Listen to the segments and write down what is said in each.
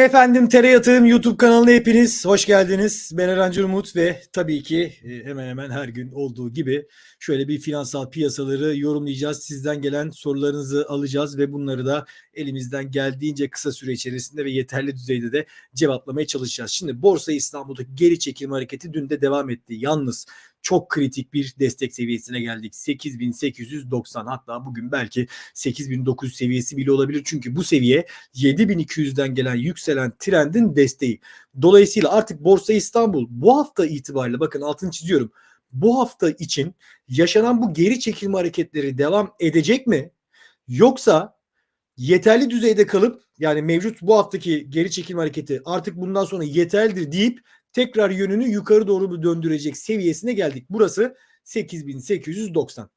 Efendim Tere Yatırım YouTube kanalına hepiniz hoş geldiniz. Ben Eren Umut ve tabii ki e, hemen hemen her gün olduğu gibi şöyle bir finansal piyasaları yorumlayacağız. Sizden gelen sorularınızı alacağız ve bunları da elimizden geldiğince kısa süre içerisinde ve yeterli düzeyde de cevaplamaya çalışacağız. Şimdi Borsa İstanbul'daki geri çekilme hareketi dün de devam etti. Yalnız çok kritik bir destek seviyesine geldik. 8890 hatta bugün belki 8900 seviyesi bile olabilir. Çünkü bu seviye 7200'den gelen yükselen trendin desteği. Dolayısıyla artık Borsa İstanbul bu hafta itibariyle bakın altını çiziyorum. Bu hafta için yaşanan bu geri çekilme hareketleri devam edecek mi? Yoksa yeterli düzeyde kalıp yani mevcut bu haftaki geri çekilme hareketi artık bundan sonra yeterlidir deyip tekrar yönünü yukarı doğru bir döndürecek seviyesine geldik. Burası 8890.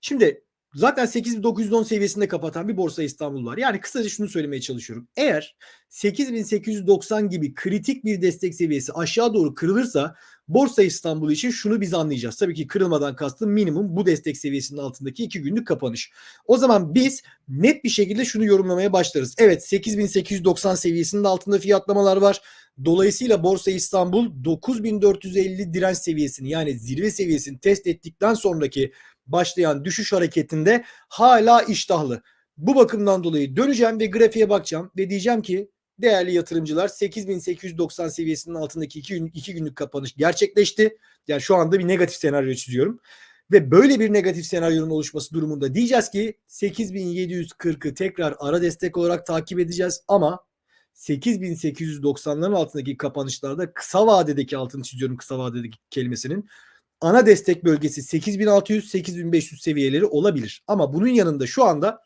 Şimdi zaten 8910 seviyesinde kapatan bir borsa İstanbul var. Yani kısaca şunu söylemeye çalışıyorum. Eğer 8890 gibi kritik bir destek seviyesi aşağı doğru kırılırsa Borsa İstanbul için şunu biz anlayacağız. Tabii ki kırılmadan kastım minimum bu destek seviyesinin altındaki 2 günlük kapanış. O zaman biz net bir şekilde şunu yorumlamaya başlarız. Evet 8890 seviyesinin altında fiyatlamalar var. Dolayısıyla Borsa İstanbul 9450 direnç seviyesini yani zirve seviyesini test ettikten sonraki başlayan düşüş hareketinde hala iştahlı. Bu bakımdan dolayı döneceğim ve grafiğe bakacağım ve diyeceğim ki değerli yatırımcılar 8890 seviyesinin altındaki 2 gün, iki günlük kapanış gerçekleşti. Yani şu anda bir negatif senaryo çiziyorum. Ve böyle bir negatif senaryonun oluşması durumunda diyeceğiz ki 8740'ı tekrar ara destek olarak takip edeceğiz ama 8890'ların altındaki kapanışlarda kısa vadedeki altını çiziyorum kısa vadedeki kelimesinin ana destek bölgesi 8600-8500 seviyeleri olabilir. Ama bunun yanında şu anda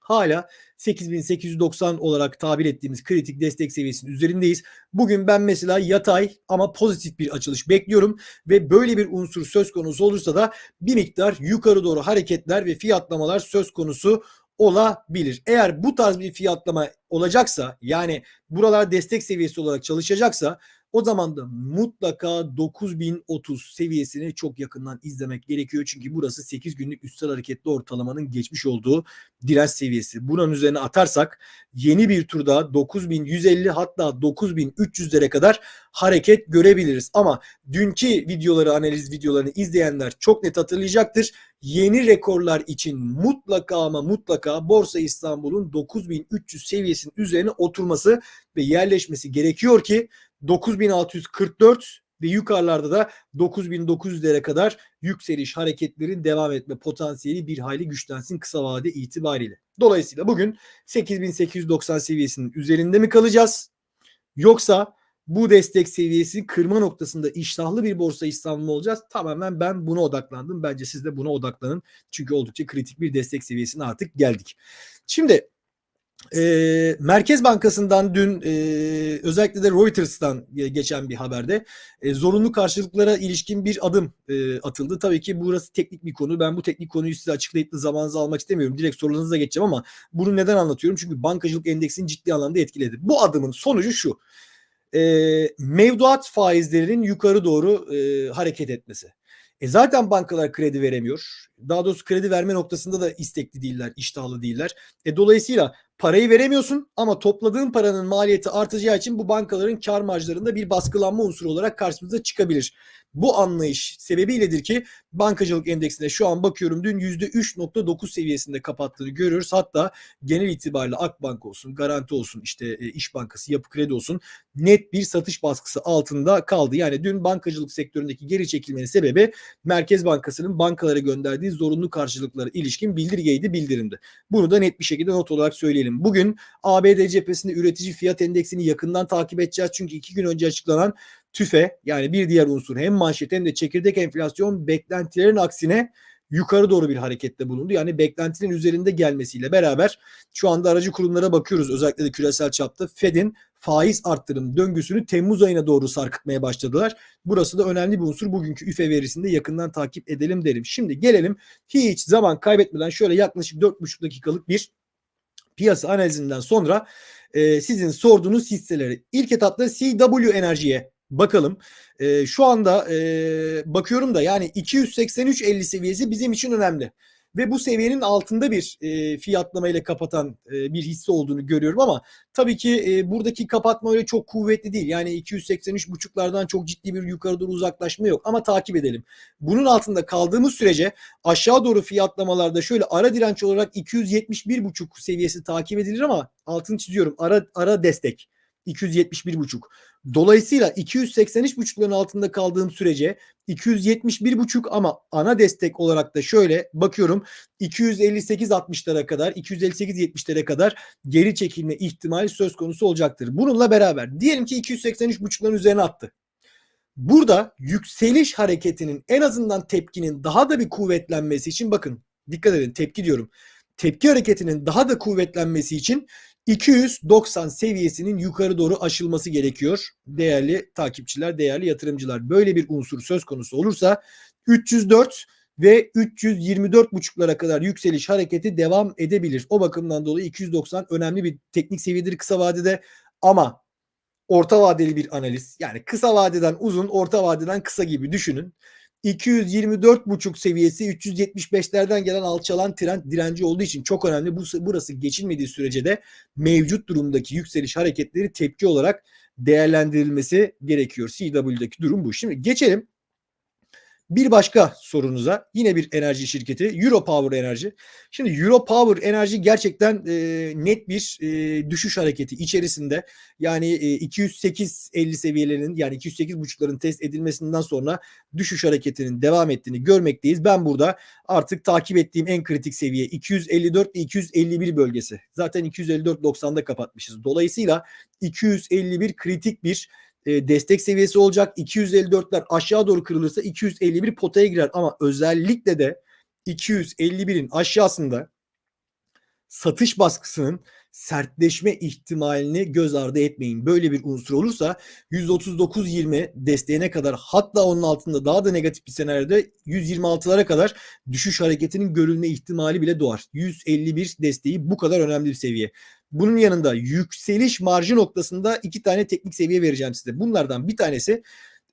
hala 8890 olarak tabir ettiğimiz kritik destek seviyesinin üzerindeyiz. Bugün ben mesela yatay ama pozitif bir açılış bekliyorum ve böyle bir unsur söz konusu olursa da bir miktar yukarı doğru hareketler ve fiyatlamalar söz konusu olabilir. Eğer bu tarz bir fiyatlama olacaksa yani buralar destek seviyesi olarak çalışacaksa o zaman da mutlaka 9030 seviyesini çok yakından izlemek gerekiyor. Çünkü burası 8 günlük üstel hareketli ortalamanın geçmiş olduğu direnç seviyesi. Bunun üzerine atarsak yeni bir turda 9150 hatta 9300'lere kadar hareket görebiliriz. Ama dünkü videoları analiz videolarını izleyenler çok net hatırlayacaktır. Yeni rekorlar için mutlaka ama mutlaka Borsa İstanbul'un 9300 seviyesinin üzerine oturması ve yerleşmesi gerekiyor ki 9644 ve yukarılarda da 9900'lere kadar yükseliş hareketlerin devam etme potansiyeli bir hayli güçlensin kısa vade itibariyle. Dolayısıyla bugün 8890 seviyesinin üzerinde mi kalacağız? Yoksa bu destek seviyesi kırma noktasında iştahlı bir borsa İstanbul olacağız? Tamamen ben buna odaklandım. Bence siz de buna odaklanın. Çünkü oldukça kritik bir destek seviyesine artık geldik. Şimdi e, Merkez Bankası'ndan dün e, özellikle de Reuters'tan geçen bir haberde e, zorunlu karşılıklara ilişkin bir adım e, atıldı. Tabii ki burası teknik bir konu. Ben bu teknik konuyu size açıklayıp da zamanınızı almak istemiyorum. Direkt sorularınıza geçeceğim ama bunu neden anlatıyorum? Çünkü bankacılık endeksini ciddi anlamda etkiledi. Bu adımın sonucu şu. E, mevduat faizlerinin yukarı doğru e, hareket etmesi. E zaten bankalar kredi veremiyor. Daha doğrusu kredi verme noktasında da istekli değiller, iştahlı değiller. E dolayısıyla parayı veremiyorsun ama topladığın paranın maliyeti artacağı için bu bankaların kar marjlarında bir baskılanma unsuru olarak karşımıza çıkabilir. Bu anlayış sebebiyledir ki bankacılık endeksine şu an bakıyorum dün %3.9 seviyesinde kapattığını görüyoruz. Hatta genel itibariyle Akbank olsun, Garanti olsun, işte e, İş Bankası, Yapı Kredi olsun net bir satış baskısı altında kaldı. Yani dün bankacılık sektöründeki geri çekilmenin sebebi Merkez Bankası'nın bankalara gönderdiği zorunlu karşılıklara ilişkin bildirgeydi, bildirimdi. Bunu da net bir şekilde not olarak söyleyelim. Bugün ABD cephesinde üretici fiyat endeksini yakından takip edeceğiz. Çünkü iki gün önce açıklanan tüfe yani bir diğer unsur hem manşet hem de çekirdek enflasyon beklentilerin aksine yukarı doğru bir harekette bulundu. Yani beklentinin üzerinde gelmesiyle beraber şu anda aracı kurumlara bakıyoruz. Özellikle de küresel çapta Fed'in faiz arttırım döngüsünü Temmuz ayına doğru sarkıtmaya başladılar. Burası da önemli bir unsur. Bugünkü üfe verisinde yakından takip edelim derim. Şimdi gelelim hiç zaman kaybetmeden şöyle yaklaşık 4,5 dakikalık bir piyasa analizinden sonra e, sizin sorduğunuz hisseleri ilk etapta CW Enerji'ye bakalım. E, şu anda e, bakıyorum da yani 283.50 seviyesi bizim için önemli. ve bu seviyenin altında bir e, fiyatlama ile kapatan e, bir hisse olduğunu görüyorum ama tabii ki e, buradaki kapatma öyle çok kuvvetli değil. Yani 283.5'lardan çok ciddi bir yukarı doğru uzaklaşma yok ama takip edelim. Bunun altında kaldığımız sürece aşağı doğru fiyatlamalarda şöyle ara direnç olarak 271.5 seviyesi takip edilir ama altını çiziyorum. Ara ara destek 271.5. Dolayısıyla 283.5'ların altında kaldığım sürece 271.5 ama ana destek olarak da şöyle bakıyorum 258.60'lara kadar 258.70'lere kadar geri çekilme ihtimali söz konusu olacaktır. Bununla beraber diyelim ki 283.5'ların üzerine attı. Burada yükseliş hareketinin en azından tepkinin daha da bir kuvvetlenmesi için bakın dikkat edin tepki diyorum. Tepki hareketinin daha da kuvvetlenmesi için 290 seviyesinin yukarı doğru aşılması gerekiyor. Değerli takipçiler, değerli yatırımcılar. Böyle bir unsur söz konusu olursa 304 ve 324 buçuklara kadar yükseliş hareketi devam edebilir. O bakımdan dolayı 290 önemli bir teknik seviyedir kısa vadede ama orta vadeli bir analiz. Yani kısa vadeden uzun, orta vadeden kısa gibi düşünün. 224,5 seviyesi 375'lerden gelen alçalan trend direnci olduğu için çok önemli. Bu burası geçilmediği sürece de mevcut durumdaki yükseliş hareketleri tepki olarak değerlendirilmesi gerekiyor. CW'deki durum bu. Şimdi geçelim bir başka sorunuza yine bir enerji şirketi Europower Enerji. Şimdi Europower Enerji gerçekten e, net bir e, düşüş hareketi içerisinde. Yani e, 208.50 seviyelerinin yani 208.5'ların test edilmesinden sonra düşüş hareketinin devam ettiğini görmekteyiz. Ben burada artık takip ettiğim en kritik seviye 254 ve 251 bölgesi. Zaten 254.90'da kapatmışız. Dolayısıyla 251 kritik bir e, destek seviyesi olacak. 254'ler aşağı doğru kırılırsa 251 potaya girer ama özellikle de 251'in aşağısında satış baskısının sertleşme ihtimalini göz ardı etmeyin. Böyle bir unsur olursa 139.20 desteğine kadar hatta onun altında daha da negatif bir senaryoda 126'lara kadar düşüş hareketinin görülme ihtimali bile doğar. 151 desteği bu kadar önemli bir seviye. Bunun yanında yükseliş marjı noktasında iki tane teknik seviye vereceğim size. Bunlardan bir tanesi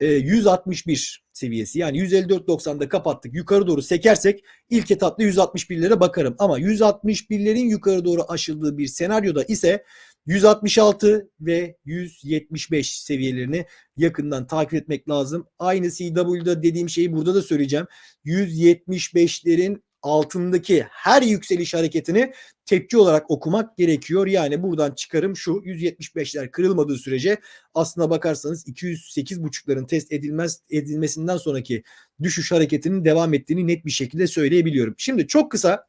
161 e, seviyesi. Yani 154.90'da kapattık. Yukarı doğru sekersek ilk etapta 161'lere bakarım. Ama 161'lerin yukarı doğru aşıldığı bir senaryoda ise 166 ve 175 seviyelerini yakından takip etmek lazım. Aynı CW'da dediğim şeyi burada da söyleyeceğim. 175'lerin altındaki her yükseliş hareketini tepki olarak okumak gerekiyor. Yani buradan çıkarım şu 175'ler kırılmadığı sürece aslına bakarsanız 208.5'ların test edilmez edilmesinden sonraki düşüş hareketinin devam ettiğini net bir şekilde söyleyebiliyorum. Şimdi çok kısa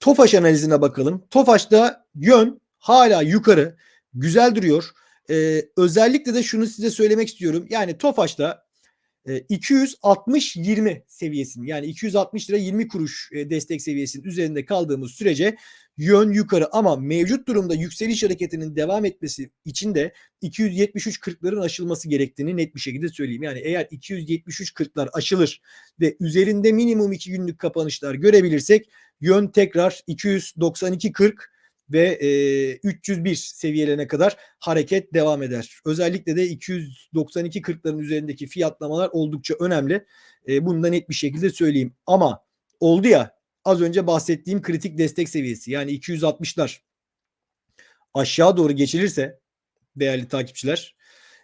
Tofaş analizine bakalım. Tofaş'ta yön hala yukarı güzel duruyor. Ee, özellikle de şunu size söylemek istiyorum. Yani Tofaş'ta 260-20 e, seviyesinin yani 260 lira 20 kuruş e, destek seviyesinin üzerinde kaldığımız sürece yön yukarı ama mevcut durumda yükseliş hareketinin devam etmesi için de 273-40'ların aşılması gerektiğini net bir şekilde söyleyeyim. Yani eğer 273-40'lar aşılır ve üzerinde minimum 2 günlük kapanışlar görebilirsek yön tekrar 292-40 ve e, 301 seviyelerine kadar hareket devam eder. Özellikle de 292-40'ların üzerindeki fiyatlamalar oldukça önemli. E, bunu da net bir şekilde söyleyeyim. Ama oldu ya az önce bahsettiğim kritik destek seviyesi yani 260'lar aşağı doğru geçilirse değerli takipçiler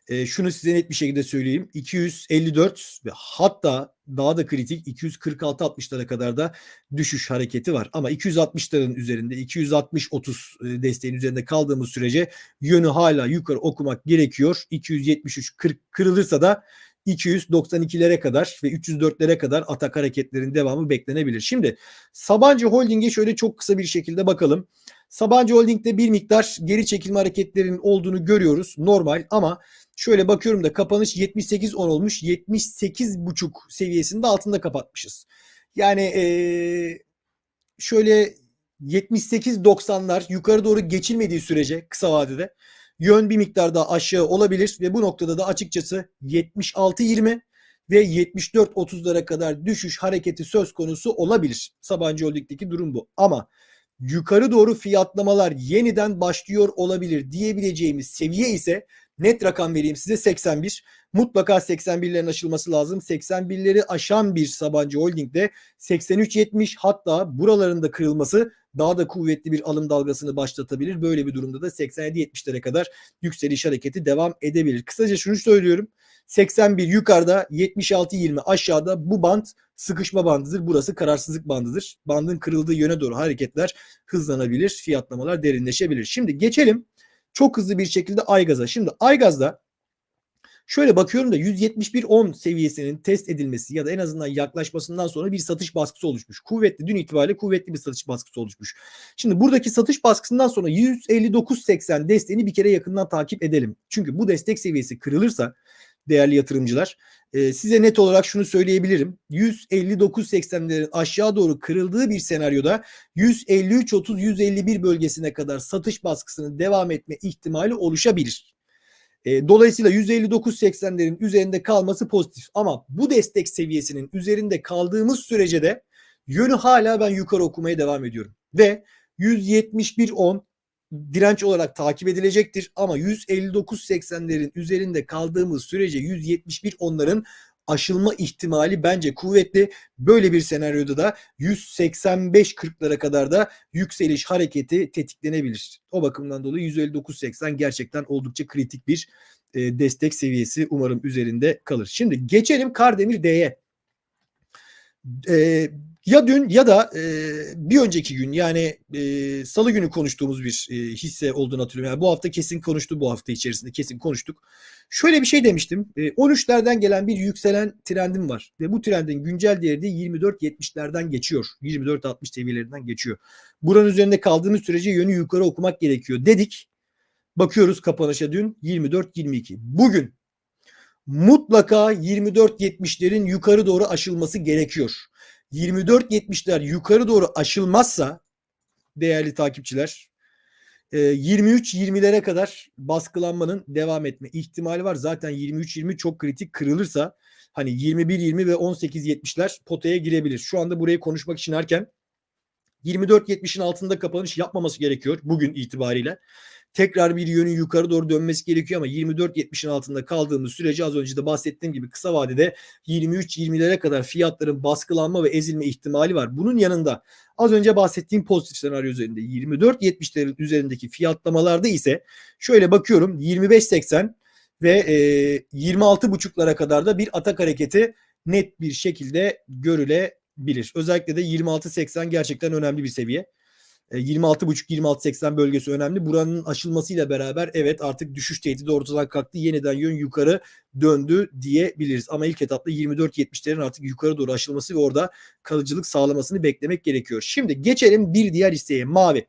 e, şunu size net bir şekilde söyleyeyim. 254 ve hatta daha da kritik 246-60'lara kadar da düşüş hareketi var. Ama 260'ların üzerinde 260-30 e, desteğin üzerinde kaldığımız sürece yönü hala yukarı okumak gerekiyor. 273 40 kırılırsa da 292'lere kadar ve 304'lere kadar atak hareketlerin devamı beklenebilir. Şimdi Sabancı Holding'e şöyle çok kısa bir şekilde bakalım. Sabancı Holding'de bir miktar geri çekilme hareketlerinin olduğunu görüyoruz. Normal ama Şöyle bakıyorum da kapanış 78.10 olmuş. 78.5 seviyesinde altında kapatmışız. Yani ee, şöyle 78-90'lar yukarı doğru geçilmediği sürece kısa vadede yön bir miktar daha aşağı olabilir ve bu noktada da açıkçası 76-20 ve 74-30'lara kadar düşüş hareketi söz konusu olabilir. Sabancı Holding'deki durum bu. Ama yukarı doğru fiyatlamalar yeniden başlıyor olabilir diyebileceğimiz seviye ise net rakam vereyim size 81. Mutlaka 81'lerin aşılması lazım. 81'leri aşan bir Sabancı Holding'de 83-70 hatta buralarında kırılması daha da kuvvetli bir alım dalgasını başlatabilir. Böyle bir durumda da 87-70'lere kadar yükseliş hareketi devam edebilir. Kısaca şunu söylüyorum. 81 yukarıda 76-20 aşağıda bu band sıkışma bandıdır. Burası kararsızlık bandıdır. Bandın kırıldığı yöne doğru hareketler hızlanabilir. Fiyatlamalar derinleşebilir. Şimdi geçelim çok hızlı bir şekilde Aygaz'a. Şimdi Aygaz'da şöyle bakıyorum da 171.10 seviyesinin test edilmesi ya da en azından yaklaşmasından sonra bir satış baskısı oluşmuş. Kuvvetli dün itibariyle kuvvetli bir satış baskısı oluşmuş. Şimdi buradaki satış baskısından sonra 159.80 desteğini bir kere yakından takip edelim. Çünkü bu destek seviyesi kırılırsa değerli yatırımcılar e, size net olarak şunu söyleyebilirim. 159.80'lerin aşağı doğru kırıldığı bir senaryoda 153.30-151 bölgesine kadar satış baskısının devam etme ihtimali oluşabilir. E, dolayısıyla 159.80'lerin üzerinde kalması pozitif ama bu destek seviyesinin üzerinde kaldığımız sürece de yönü hala ben yukarı okumaya devam ediyorum. Ve 171.10 direnç olarak takip edilecektir ama 159.80'lerin üzerinde kaldığımız sürece 171 onların aşılma ihtimali bence kuvvetli. Böyle bir senaryoda da 185-40'lara kadar da yükseliş hareketi tetiklenebilir. O bakımdan dolayı 159.80 gerçekten oldukça kritik bir e, destek seviyesi umarım üzerinde kalır. Şimdi geçelim Kardemir D'ye. E, ya dün ya da e, bir önceki gün yani e, salı günü konuştuğumuz bir e, hisse olduğunu hatırlıyorum. Yani bu hafta kesin konuştu bu hafta içerisinde kesin konuştuk. Şöyle bir şey demiştim. E, 13'lerden gelen bir yükselen trendim var. Ve bu trendin güncel değeri de 24-70'lerden geçiyor. 24-60 seviyelerinden geçiyor. Buranın üzerinde kaldığımız sürece yönü yukarı okumak gerekiyor dedik. Bakıyoruz kapanışa dün 24-22. Bugün mutlaka 24-70'lerin yukarı doğru aşılması gerekiyor. 24-70'ler yukarı doğru aşılmazsa değerli takipçiler 23-20'lere kadar baskılanmanın devam etme ihtimali var. Zaten 23-20 çok kritik kırılırsa hani 21-20 ve 18-70'ler potaya girebilir. Şu anda burayı konuşmak için erken 24-70'in altında kapanış yapmaması gerekiyor bugün itibariyle tekrar bir yönün yukarı doğru dönmesi gerekiyor ama 24.70'in altında kaldığımız sürece az önce de bahsettiğim gibi kısa vadede 23-20'lere kadar fiyatların baskılanma ve ezilme ihtimali var. Bunun yanında az önce bahsettiğim pozitif senaryo üzerinde 24.70'lerin üzerindeki fiyatlamalarda ise şöyle bakıyorum 25.80 ve e, 26.5'lara kadar da bir atak hareketi net bir şekilde görülebilir. Özellikle de 26.80 gerçekten önemli bir seviye. 26.5-26.80 bölgesi önemli. Buranın aşılmasıyla beraber evet artık düşüş tehdidi ortadan kalktı. Yeniden yön yukarı döndü diyebiliriz. Ama ilk etapta 24.70'lerin artık yukarı doğru aşılması ve orada kalıcılık sağlamasını beklemek gerekiyor. Şimdi geçelim bir diğer hisseye mavi.